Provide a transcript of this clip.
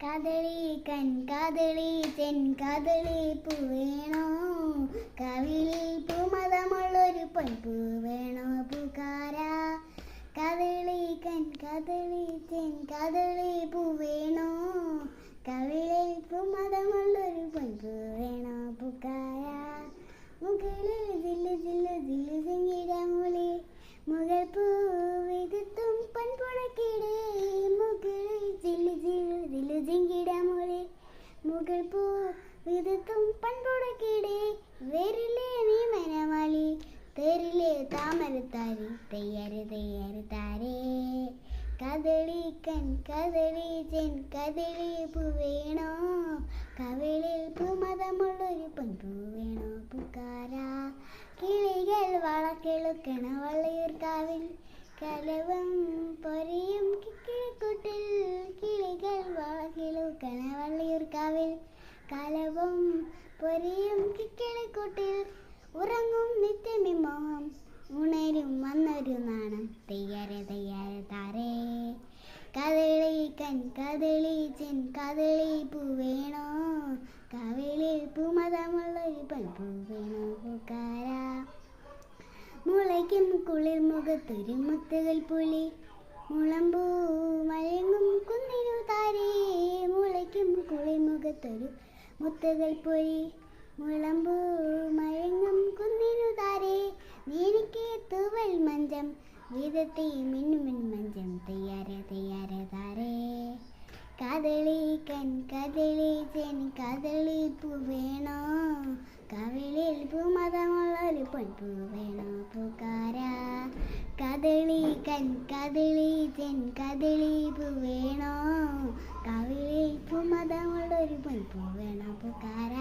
കദളി കൻ കദളി then കദളി പൂ വേണോ കവിളിൽ പൂമതമുള്ളൊരു പൊൻപൂ പൂവേണോ പൂക്കാര. കദളി കൻ കദളി തെൻ കദളി പൂ വേണോ കവിളിൽ പൂമതമുള്ളൊരു പൊൻപൂ വേണോ പൂക്കാര മുകളിൽ ജില്ലു ജില്ലു ജില്ലു സിംഗിടമുളി മുകൾ പൂവിതും പൺപുഴക്കിടേ മുകളിൽ ജില്ലു ജില്ലു ജില്ലു സിംഗിടമുളി മുകൾ പൂ വിതും പൺപുടക്കിടെ വേരിലെ നീ മനമാലി തേരിലെ താമരത്താരി തെയ്യര് തെയ്യര് താരേ. കദളി കൻ കദളി ചെൻ കദളി പൂ വേണോ? കവിളിൽ പൂമതമുള്ളൊരു പൊൻപൂ വേണോ പൂക്കാര? കിളികൾ വളക്കിളുക്കണ വള്ളിയൂർക്കാവിൽ കലവും പൊരിയും കിക്കിളിക്കുട്ടിൽ കിളികൾ വളക്കെളുക്കണ വള്ളിയൂർക്കാവിൽ കലവും പൊരിയും കിക്കിളിക്കൂട്ടിൽ ഉറങ്ങും നിത്യമിമോഹം ഉണരും വന്നൊരു നാണം. തെയ്യര തെയ്യര താരേ. കദളി കൻ കദളി ചെൻ കദളി പൂ വേണോ? കവിളിൽ പൂമതമുള്ളൊരു പൽപ്പൂ വേണോ പൂക്കാര? മുളയ്ക്കും കുളിർ മുഖത്തൊരു മുത്തുകൾ പുളി. മുളമ്പൂ മഴങ്ങും കുന്നിനു താരേ. മുളയ്ക്കും കുളിർ മുഖത്തൊരു മുത്തുകൾ പുലി മുളമ്പൂ മഴങ്ങും കുന്നിനു താരേ നീനിക്ക് തൂവൽ മഞ്ചം വിധത്തെ മിന്നുമിൻ മഞ്ചം തയ്യാറ തയ്യാറ താരേ കദളി കൻ കദളി ചെൻ കദളി പൂ വേണോ കവിളിൽ പൂമതമുള്ളൊരു പൊൻപൂ വേണോ പൂക്കാര കദളി കൻ ചെൻകതിളി പൂവേണോ കവിളിൽ പൂമതമുള്ളൊരു പൊൻപൂ വേണോ? പൂക്കാര.